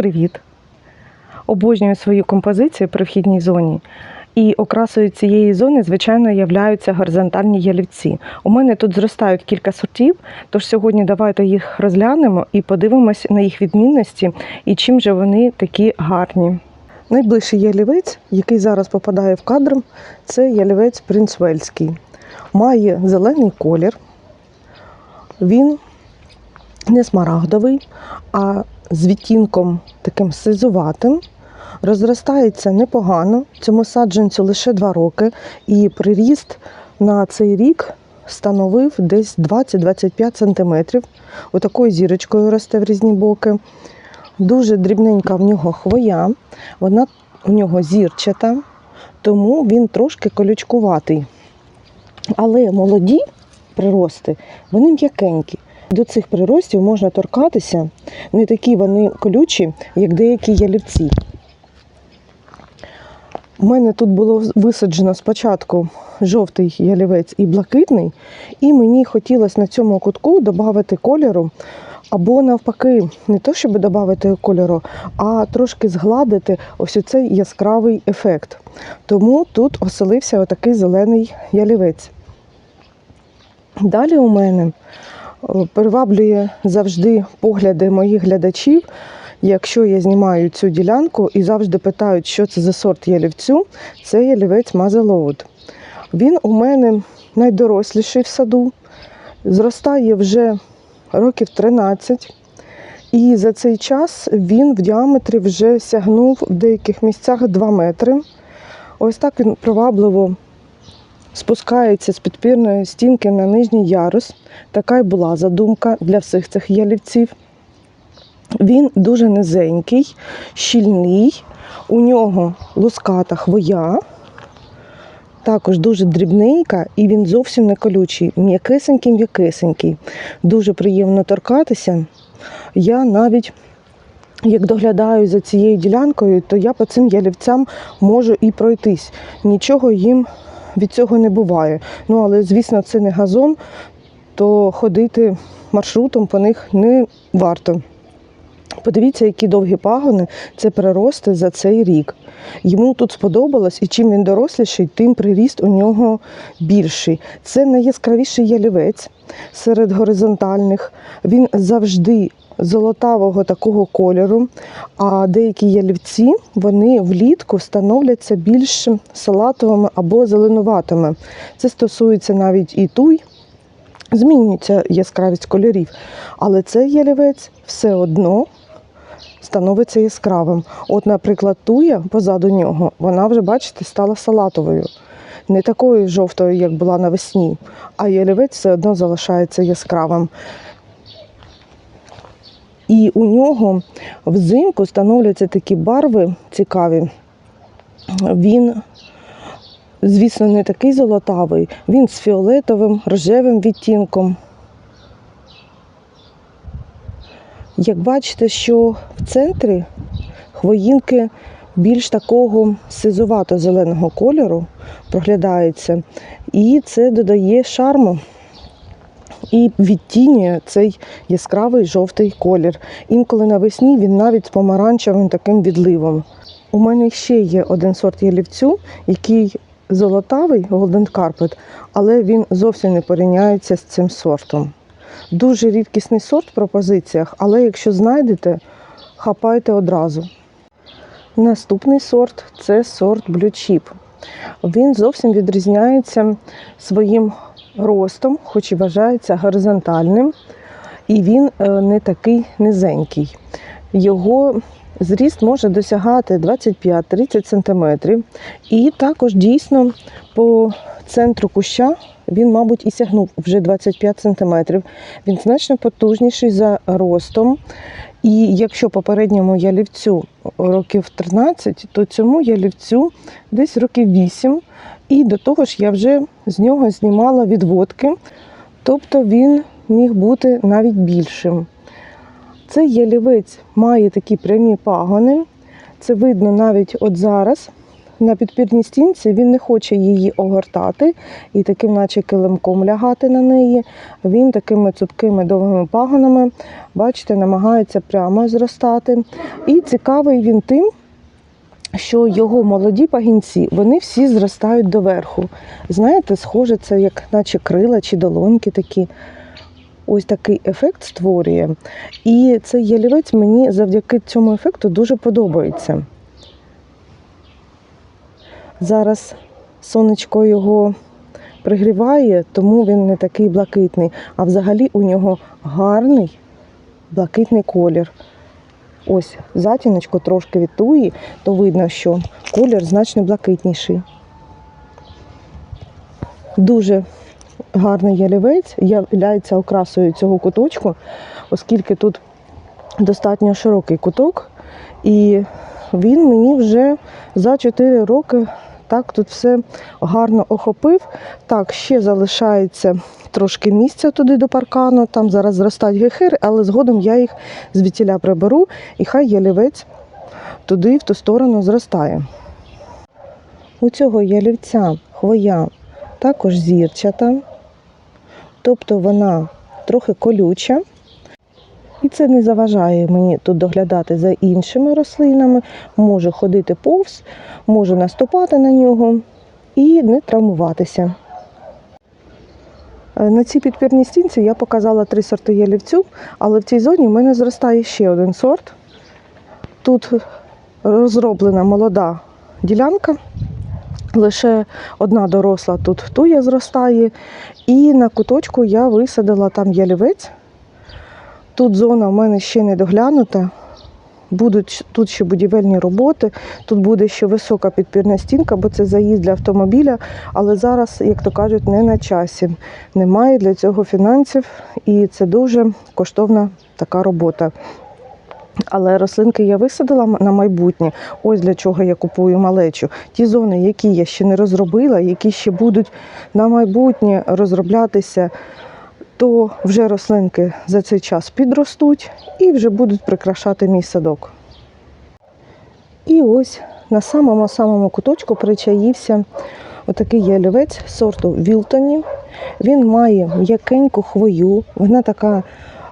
привіт! Обожнюю свою композицію при вхідній зоні. І окрасою цієї зони, звичайно, являються горизонтальні ялівці. У мене тут зростають кілька сортів, тож сьогодні давайте їх розглянемо і подивимось на їх відмінності і чим же вони такі гарні. Найближчий ялівець, який зараз попадає в кадр, це ялівець принцвельський. Має зелений колір. Він не смарагдовий, а з відтінком таким сизуватим. Розростається непогано. Цьому саджанцю лише 2 роки, і приріст на цей рік становив десь 20-25 см. Отакою зірочкою росте в різні боки. Дуже дрібненька в нього хвоя, вона у нього зірчата, тому він трошки колючкуватий. Але молоді прирости, вони м'якенькі. До цих приростів можна торкатися, не такі вони колючі, як деякі ялівці. У мене тут було висаджено спочатку жовтий ялівець і блакитний, і мені хотілося на цьому кутку додати кольору, або навпаки, не то, щоб додати кольору, а трошки згладити ось цей яскравий ефект. Тому тут оселився отакий зелений ялівець. Далі у мене приваблює завжди погляди моїх глядачів. Якщо я знімаю цю ділянку і завжди питають, що це за сорт ялівцю, це ялівець Мазелоуд. Він у мене найдоросліший в саду, зростає вже років 13. І за цей час він в діаметрі вже сягнув в деяких місцях 2 метри. Ось так він привабливо спускається з підпірної стінки на нижній ярус. Така й була задумка для всіх цих ялівців. Він дуже низенький, щільний, у нього луската хвоя, також дуже дрібненька, і він зовсім не колючий, м'якисенький, м'якисенький. Дуже приємно торкатися. Я навіть, як доглядаю за цією ділянкою, то я по цим ялівцям можу і пройтись. Нічого їм від цього не буває. Ну, але, звісно, це не газон, то ходити маршрутом по них не варто. Подивіться, які довгі пагони це прирости за цей рік. Йому тут сподобалось, і чим він доросліший, тим приріст у нього більший. Це найяскравіший ялівець серед горизонтальних. Він завжди золотавого такого кольору. А деякі ялівці вони влітку становляться більш салатовими або зеленуватими. Це стосується навіть і туй. Змінюється яскравість кольорів, але цей ялівець все одно становиться яскравим. От, наприклад, туя позаду нього, вона вже, бачите, стала салатовою. Не такою жовтою, як була навесні, а ялівець все одно залишається яскравим. І у нього взимку становляться такі барви цікаві. Він, звісно, не такий золотавий, він з фіолетовим, рожевим відтінком. Як бачите, що в центрі хвоїнки більш такого сизувато-зеленого кольору проглядається, і це додає шарму і відтінює цей яскравий жовтий колір. Інколи навесні він навіть з помаранчевим таким відливом. У мене ще є один сорт ялівцю, який золотавий Golden Carpet, але він зовсім не порівняється з цим сортом. Дуже рідкісний сорт в пропозиціях, але якщо знайдете, хапайте одразу. Наступний сорт це сорт Blue Chip. Він зовсім відрізняється своїм ростом, хоч і вважається горизонтальним, і він е, не такий низенький. Його зріст може досягати 25-30 см. І також дійсно по центру куща він, мабуть, і сягнув вже 25 см. Він значно потужніший за ростом. І якщо попередньому ялівцю років 13, то цьому ялівцю десь років 8. І до того ж я вже з нього знімала відводки, тобто він міг бути навіть більшим. Цей ялівець має такі прямі пагони. Це видно навіть от зараз на підпірній стінці він не хоче її огортати і таким, наче килимком лягати на неї. Він такими цупкими довгими пагонами, бачите, намагається прямо зростати. І цікавий він тим, що його молоді пагінці вони всі зростають доверху. Знаєте, схоже, це як наче крила чи долоньки такі. Ось такий ефект створює. І цей ялівець мені завдяки цьому ефекту дуже подобається. Зараз сонечко його пригріває, тому він не такий блакитний. А взагалі у нього гарний блакитний колір. Ось затіночку трошки від туї, то видно, що колір значно блакитніший. Дуже гарний ялівець, являється окрасою цього куточку, оскільки тут достатньо широкий куток, і він мені вже за 4 роки так тут все гарно охопив. Так, ще залишається трошки місця туди до паркану, там зараз зростають гехири, але згодом я їх звідтіля приберу, і хай ялівець туди, в ту сторону зростає. У цього ялівця хвоя також зірчата, тобто вона трохи колюча. І це не заважає мені тут доглядати за іншими рослинами, можу ходити повз, можу наступати на нього і не травмуватися. Е, На цій підпірній стінці я показала три сорти ялівцю, але в цій зоні в мене зростає ще один сорт. Тут розроблена молода ділянка, лише одна доросла тут туя зростає. І на куточку я висадила там ялівець. Тут зона в мене ще не доглянута. Будуть тут ще будівельні роботи, тут буде ще висока підпірна стінка, бо це заїзд для автомобіля. Але зараз, як то кажуть, не на часі. Немає для цього фінансів, і це дуже коштовна така робота. Але рослинки я висадила на майбутнє. Ось для чого я купую малечу. Ті зони, які я ще не розробила, які ще будуть на майбутнє розроблятися, то вже рослинки за цей час підростуть і вже будуть прикрашати мій садок. І ось на самому-самому куточку причаївся отакий ялівець сорту Вілтоні. Він має м'якеньку хвою, вона така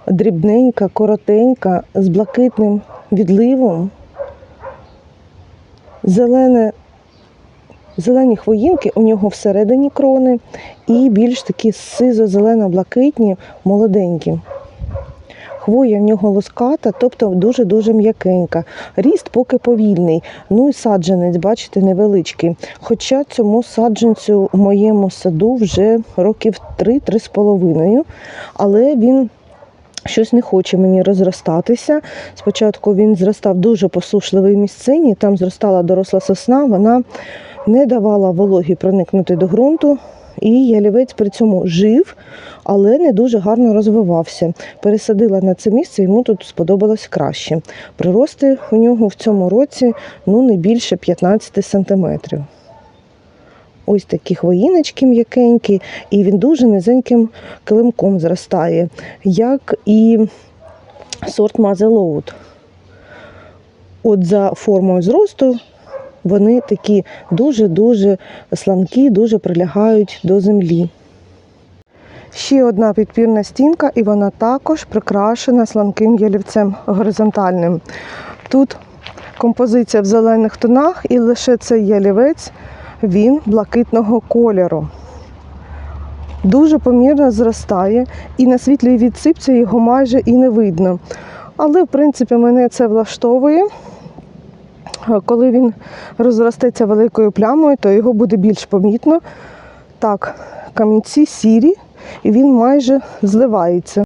дрібненька, коротенька, з блакитним відливом. Зелене, зелені хвоїнки у нього всередині крони і більш такі сизо-зелено-блакитні, молоденькі. Хвоя в нього луската, тобто дуже-дуже м'якенька. Ріст поки повільний. Ну і саджанець, бачите, невеличкий. Хоча цьому саджанцю в моєму саду вже років 3-3 з половиною, але він щось не хоче мені розростатися. Спочатку він зростав дуже посушливій місцині, там зростала доросла сосна, вона не давала вологі проникнути до ґрунту. І ялівець при цьому жив, але не дуже гарно розвивався. Пересадила на це місце, йому тут сподобалось краще. Прирости у нього в цьому році ну, не більше 15 сантиметрів. Ось такі хвоїночки м'якенькі, і він дуже низеньким килимком зростає, як і сорт Мазелоуд. От за формою зросту вони такі дуже-дуже сланкі, дуже прилягають до землі. Ще одна підпірна стінка, і вона також прикрашена сланким ялівцем горизонтальним. Тут композиція в зелених тонах, і лише цей ялівець він блакитного кольору. Дуже помірно зростає, і на світлій відсипці його майже і не видно. Але, в принципі, мене це влаштовує. Коли він розростеться великою плямою, то його буде більш помітно. Так, камінці сірі, і він майже зливається.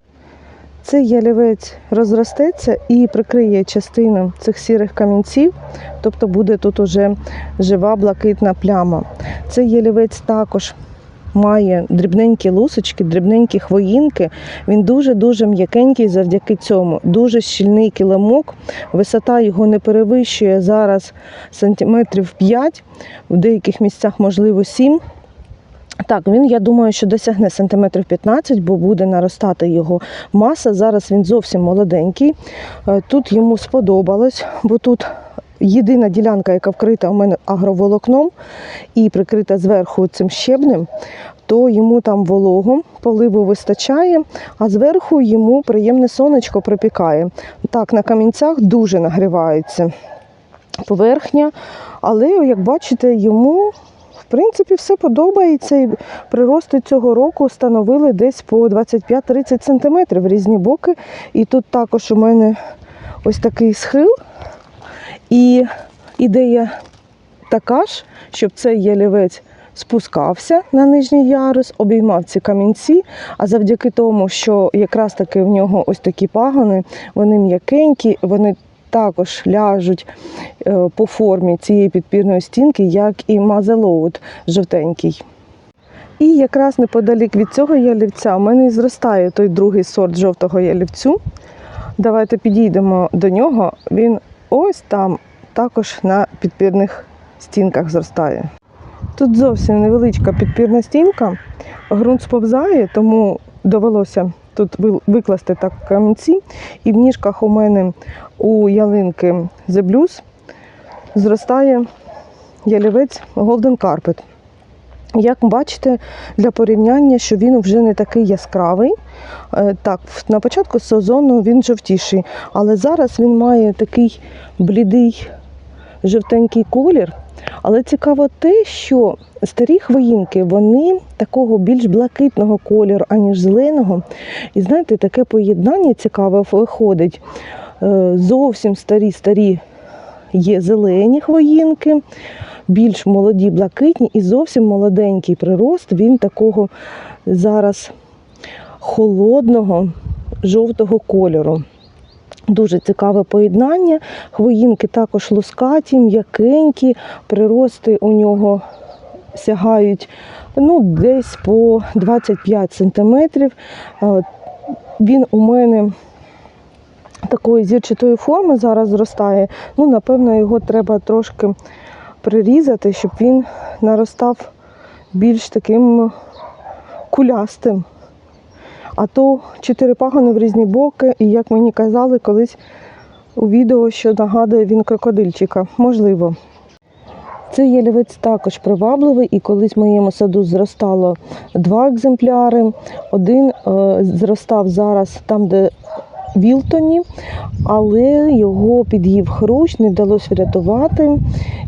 Цей ялівець розростеться і прикриє частину цих сірих камінців, тобто буде тут уже жива блакитна пляма. Цей ялівець також має дрібненькі лусочки, дрібненькі хвоїнки. Він дуже-дуже м'якенький завдяки цьому. Дуже щільний килимок. Висота його не перевищує зараз сантиметрів 5, в деяких місцях, можливо, 7. Так, він, я думаю, що досягне сантиметрів 15, бо буде наростати його маса. Зараз він зовсім молоденький. Е, Тут йому сподобалось, бо тут єдина ділянка, яка вкрита у мене агроволокном і прикрита зверху цим щебнем, то йому там волого, поливу вистачає, а зверху йому приємне сонечко припікає. Так, на камінцях дуже нагрівається поверхня, але, як бачите, йому в принципі все подобається. І прирости цього року становили десь по 25-30 см в різні боки. І тут також у мене ось такий схил. І ідея така ж, щоб цей ялівець спускався на нижній ярус, обіймав ці камінці, а завдяки тому, що якраз таки в нього ось такі пагони, вони м'якенькі, вони також ляжуть е, по формі цієї підпірної стінки, як і мазелоут жовтенький. І якраз неподалік від цього ялівця у мене і зростає той другий сорт жовтого ялівцю. Давайте підійдемо до нього. Він ось там також на підпірних стінках зростає. Тут зовсім невеличка підпірна стінка, ґрунт сповзає, тому довелося тут викласти так камінці. І в ніжках у мене у ялинки The Blues зростає ялівець Golden Carpet. Як бачите, для порівняння, що він вже не такий яскравий. Е, Так, на початку сезону він жовтіший, але зараз він має такий блідий жовтенький колір. Але цікаво те, що старі хвоїнки вони такого більш блакитного кольору, аніж зеленого. І знаєте, таке поєднання цікаве виходить. Е, Зовсім старі-старі є зелені хвоїнки, більш молоді блакитні і зовсім молоденький прирост. Він такого зараз холодного жовтого кольору. Дуже цікаве поєднання. Хвоїнки також лускаті, м'якенькі, прирости у нього сягають ну, десь по 25 сантиметрів. Е, Він у мене такої зірчатої форми зараз зростає. Ну, напевно, його треба трошки прирізати, щоб він наростав більш таким кулястим. А то чотири пагони в різні боки, і як мені казали колись у відео, що нагадує він крокодильчика. Можливо. Цей ялівець також привабливий, і колись в моєму саду зростало два екземпляри. Один е, зростав зараз там, де Вілтоні, але його під'їв хрущ, не вдалося врятувати.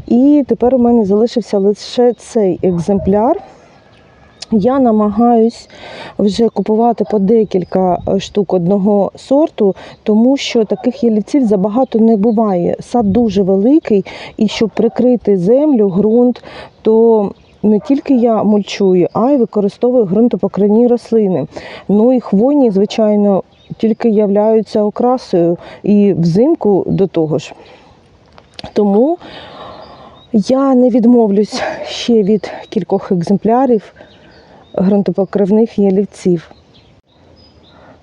І тепер у мене залишився лише цей екземпляр. Я намагаюсь вже купувати по декілька е, штук одного сорту, тому що таких ялівців забагато не буває. Сад дуже великий, і щоб прикрити землю, ґрунт, то не тільки я мульчую, а й використовую ґрунтопокривні рослини. Ну і хвойні, звичайно, тільки являються окрасою і взимку до того ж. Тому я не відмовлюсь ще від кількох екземплярів ґрунтопокривних ялівців.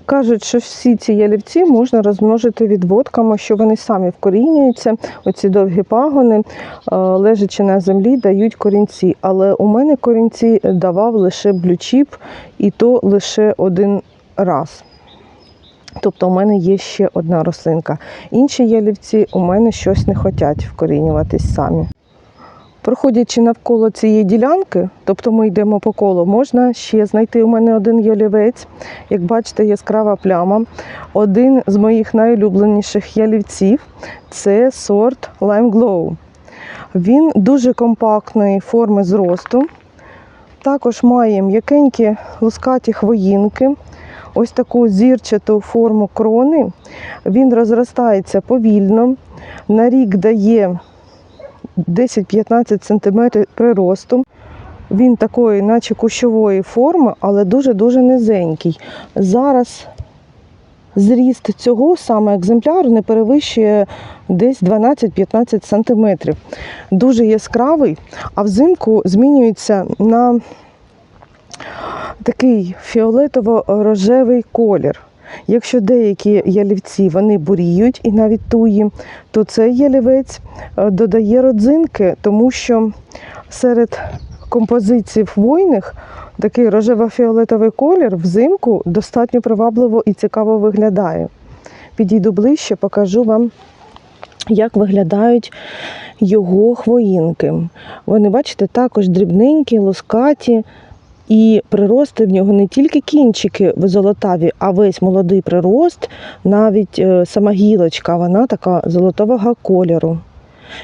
Кажуть, що всі ці ялівці можна розмножити відводками, що вони самі вкорінюються. Оці довгі пагони, е, лежачи на землі, дають корінці. Але у мене корінці давав лише блючіп, і то лише один раз. Тобто у мене є ще одна рослинка. Інші ялівці у мене щось не хочуть вкорінюватись самі. Проходячи навколо цієї ділянки, тобто ми йдемо по колу, можна ще знайти у мене один ялівець. Як бачите, яскрава пляма. Один з моїх найулюбленіших ялівців це сорт Lime Glow. Він дуже компактної форми зросту. Також має м'якенькі лускаті хвоїнки, ось таку зірчату форму крони. Він розростається повільно. На рік дає 10-15 см приросту. Він такої, наче кущової форми, але дуже-дуже низенький. Зараз зріст цього саме екземпляру не перевищує десь 12-15 см. Дуже яскравий, а взимку змінюється на такий фіолетово-рожевий колір. Якщо деякі ялівці вони буріють і навіть туї, то цей ялівець е, додає родзинки, тому що серед композицій хвойних такий рожево-фіолетовий колір взимку достатньо привабливо і цікаво виглядає. Підійду ближче, покажу вам як виглядають його хвоїнки. Вони, бачите, також дрібненькі, лускаті. І прирости в нього не тільки кінчики золотаві, а весь молодий прирост, навіть е, сама гілочка, вона така золотового кольору.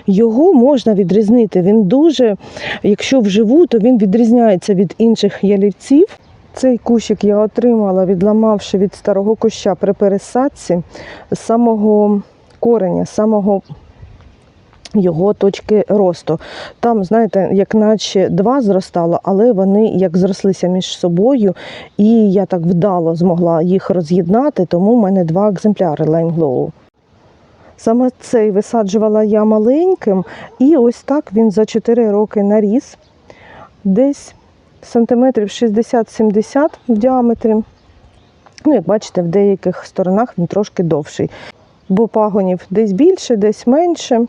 Його можна відрізнити. Він дуже, якщо вживу, то він відрізняється від інших ялівців. Цей кущик я отримала, відламавши від старого куща при пересадці самого кореня, самого його точки росту. Там, знаєте, як наче два зростало, але вони як зрослися між собою, і я так вдало змогла їх роз'єднати, тому в мене два екземпляри Lime Саме цей висаджувала я маленьким, і ось так він за 4 роки наріс, десь сантиметрів 60-70 в діаметрі. Ну, як бачите, в деяких сторонах він трошки довший, бо пагонів десь більше, десь менше.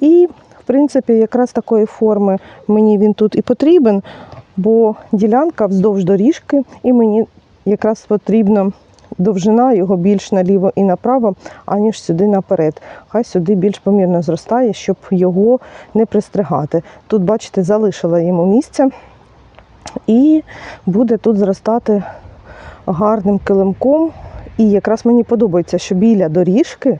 І, в принципі, якраз такої форми мені він тут і потрібен, бо ділянка вздовж доріжки, і мені якраз потрібна довжина його більш наліво і направо, аніж сюди наперед. Хай сюди більш помірно зростає, щоб його не пристригати. Тут, бачите, залишила йому місце і буде тут зростати гарним килимком. І якраз мені подобається, що біля доріжки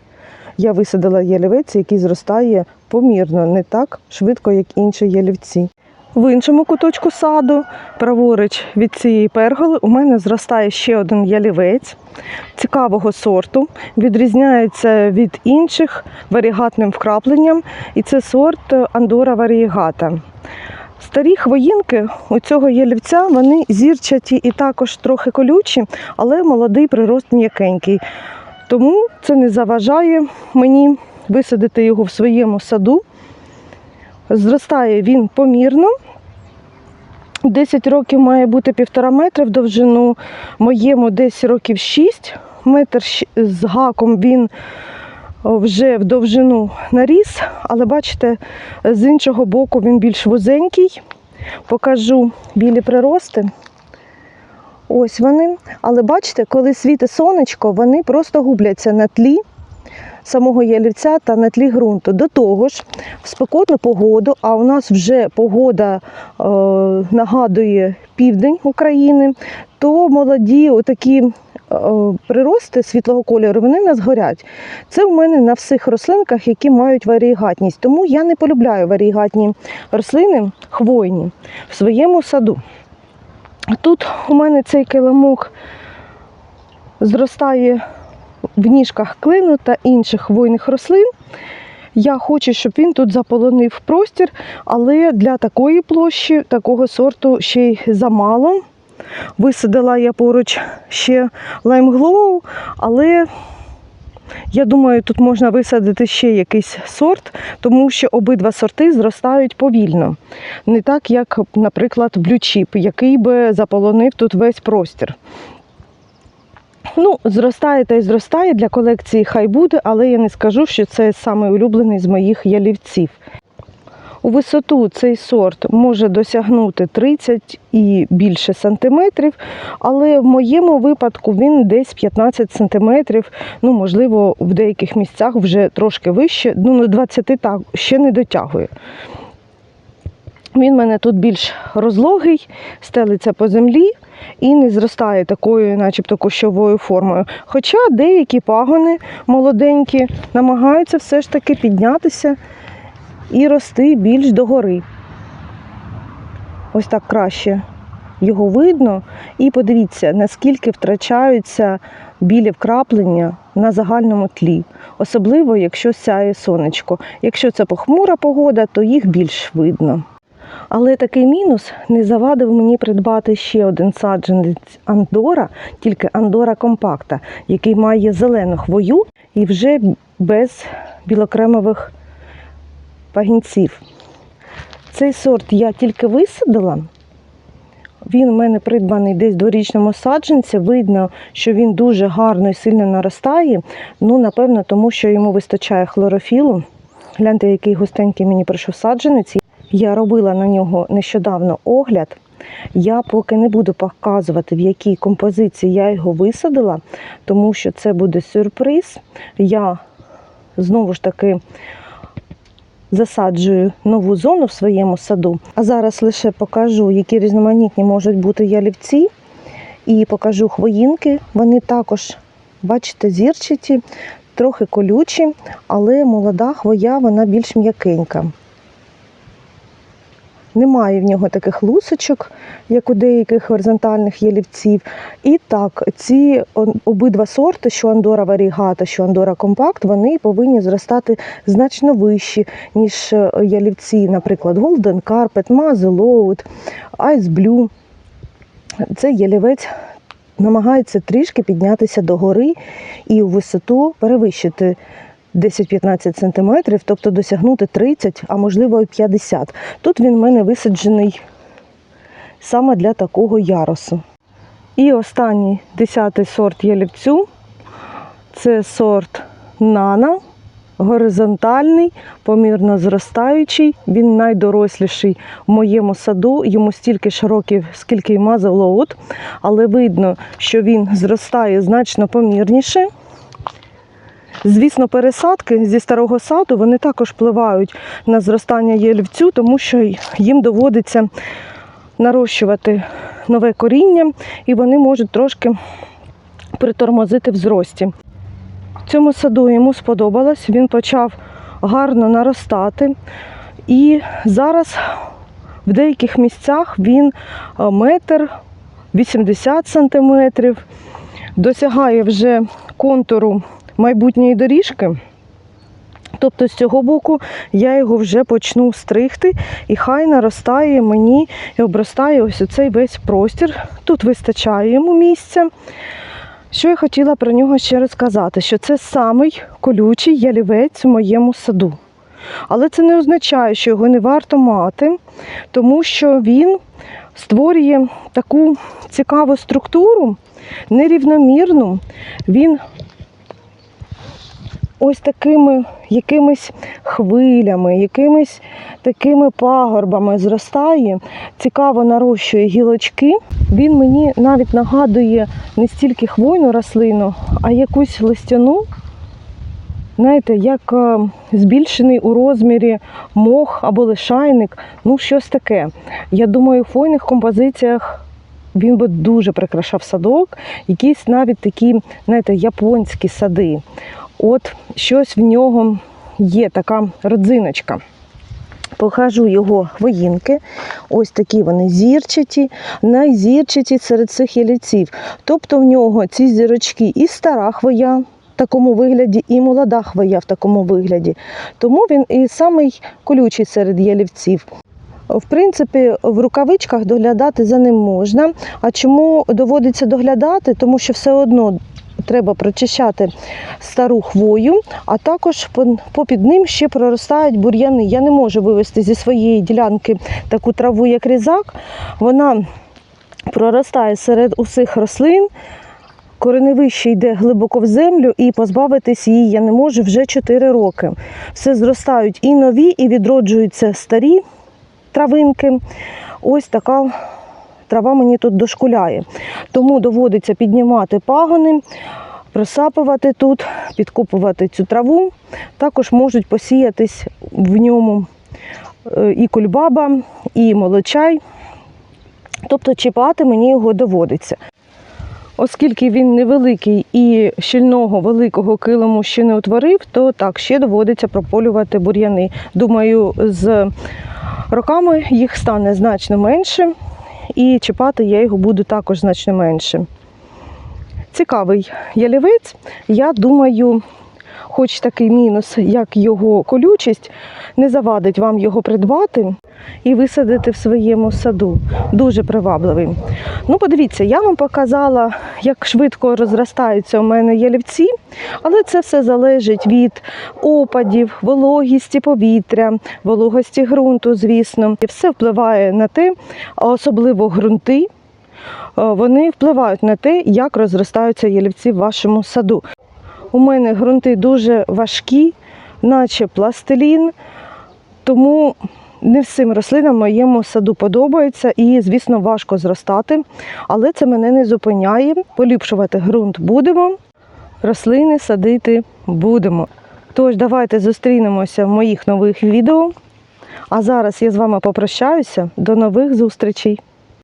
я висадила ялівець, який зростає помірно, не так швидко, як інші ялівці. В іншому куточку саду, праворуч від цієї перголи, у мене зростає ще один ялівець цікавого сорту. Відрізняється від інших варігатним вкрапленням, і це сорт Андора варієгата. Старі хвоїнки у цього ялівця вони зірчаті і також трохи колючі, але молодий прирост м'якенький. Тому це не заважає мені висадити його в своєму саду. Зростає він помірно. 10 років має бути півтора метра в довжину, моєму десь років 6. Метр з гаком він вже в довжину наріс, але бачите, з іншого боку він більш вузенький. Покажу білі прирости. Ось вони. Але бачите, коли світить сонечко, вони просто губляться на тлі самого ялівця та на тлі ґрунту. До того ж, в спекотну погоду, а у нас вже погода е, нагадує південь України, то молоді отакі е, прирости світлого кольору, вони нас горять. Це у мене на всіх рослинках, які мають варієгатність. Тому я не полюбляю варієгатні рослини хвойні в своєму саду. Тут у мене цей килимок зростає в ніжках клину та інших хвойних рослин. Я хочу, щоб він тут заполонив простір, але для такої площі, такого сорту ще й замало. Висадила я поруч ще лаймглоу, але я думаю, тут можна висадити ще якийсь сорт, тому що обидва сорти зростають повільно. Не так, як, наприклад, блючіп, який би заполонив тут весь простір. Ну, зростає та й зростає для колекції хай буде, але я не скажу, що це саме улюблений з моїх ялівців. У висоту цей сорт може досягнути 30 і більше сантиметрів, але в моєму випадку він десь 15 сантиметрів, ну, можливо, в деяких місцях вже трошки вище, ну, до 20 так ще не дотягує. Він в мене тут більш розлогий, стелиться по землі і не зростає такою, начебто, кущовою формою. Хоча деякі пагони молоденькі намагаються все ж таки піднятися і рости більш догори. Ось так краще його видно. І подивіться, наскільки втрачаються білі вкраплення на загальному тлі, особливо якщо сяє сонечко. Якщо це похмура погода, то їх більш видно. Але такий мінус не завадив мені придбати ще один саджанець Андора, тільки Андора компакта, який має зелену хвою і вже без білокремових пагінців. Цей сорт я тільки висадила. Він у мене придбаний десь дворічному саджанці. Видно, що він дуже гарно і сильно наростає. Ну, напевно, тому що йому вистачає хлорофілу. Гляньте, який густенький мені прийшов саджанець. Я робила на нього нещодавно огляд. Я поки не буду показувати, в якій композиції я його висадила, тому що це буде сюрприз. Я знову ж таки засаджую нову зону в своєму саду. А зараз лише покажу, які різноманітні можуть бути ялівці, і покажу хвоїнки. Вони також, бачите, зірчаті, трохи колючі, але молода хвоя вона більш м'якенька. Немає в нього таких лусочок, як у деяких горизонтальних ялівців. І так, ці обидва сорти, що Андора Варігата, що Андора Компакт, вони повинні зростати значно вищі, ніж е, ялівці, наприклад, Golden Carpet, Maze Load, Ice Blue. Цей ялівець намагається трішки піднятися догори і у висоту перевищити 10-15 см, тобто досягнути 30, а можливо і 50. Тут він в мене висаджений саме для такого ярусу. І останній десятий сорт ялівцю це сорт Нана, горизонтальний, помірно зростаючий. Він найдоросліший в моєму саду. Йому стільки ж років, скільки й мазав лоут, але видно, що він зростає значно помірніше. Звісно, пересадки зі старого саду вони також впливають на зростання ялівцю, тому що їм доводиться нарощувати нове коріння, і вони можуть трошки притормозити в зрості. Цьому саду йому сподобалось, він почав гарно наростати. І зараз в деяких місцях він е, метр 80 сантиметрів, досягає вже контуру майбутньої доріжки. Тобто з цього боку я його вже почну стригти, і хай наростає мені і обростає ось оцей весь простір. Тут вистачає йому місця. Що я хотіла про нього ще розказати, що це самий колючий ялівець в моєму саду. Але це не означає, що його не варто мати, тому що він створює таку цікаву структуру, нерівномірну. Він ось такими якимись хвилями, якимись такими пагорбами зростає, цікаво нарощує гілочки. Він мені навіть нагадує не стільки хвойну рослину, а якусь листяну. Знаєте, як е, збільшений у розмірі мох або лишайник, ну щось таке. Я думаю, в хвойних композиціях він би дуже прикрашав садок, якісь навіть такі, знаєте, японські сади. От щось в нього є, така родзиночка. Покажу його хвоїнки. Ось такі вони зірчаті, найзірчаті серед цих ялівців. Тобто в нього ці зірочки і стара хвоя в такому вигляді, і молода хвоя в такому вигляді. Тому він і самий колючий серед ялівців. В принципі, в рукавичках доглядати за ним можна. А чому доводиться доглядати? Тому що все одно треба прочищати стару хвою, а також попід ним ще проростають бур'яни. Я не можу вивести зі своєї ділянки таку траву, як різак. Вона проростає серед усіх рослин. Кореневище йде глибоко в землю і позбавитись її я не можу вже 4 роки. Все зростають і нові, і відроджуються старі травинки. Ось така трава мені тут дошкуляє. Тому доводиться піднімати пагони, просапувати тут, підкопувати цю траву. Також можуть посіятись в ньому е, і кульбаба, і молочай. Тобто чіпати мені його доводиться. Оскільки він невеликий і щільного великого килиму ще не утворив, то так ще доводиться прополювати бур'яни. Думаю, з роками їх стане значно менше, і чіпати я його буду також значно менше. Цікавий ялівець. Я думаю, хоч такий мінус, як його колючість, не завадить вам його придбати і висадити в своєму саду. Дуже привабливий. Ну, подивіться, я вам показала, як швидко розростаються у мене ялівці, але це все залежить від опадів, вологісті повітря, вологості ґрунту, звісно. І все впливає на те, особливо ґрунти. е, Вони впливають на те, як розростаються ялівці в вашому саду. У мене ґрунти дуже важкі, наче пластилін, тому не всім рослинам в моєму саду подобається і, звісно, важко зростати, але це мене не зупиняє. Поліпшувати ґрунт будемо, рослини садити будемо. Тож, давайте зустрінемося в моїх нових відео. А зараз я з вами попрощаюся. До нових зустрічей!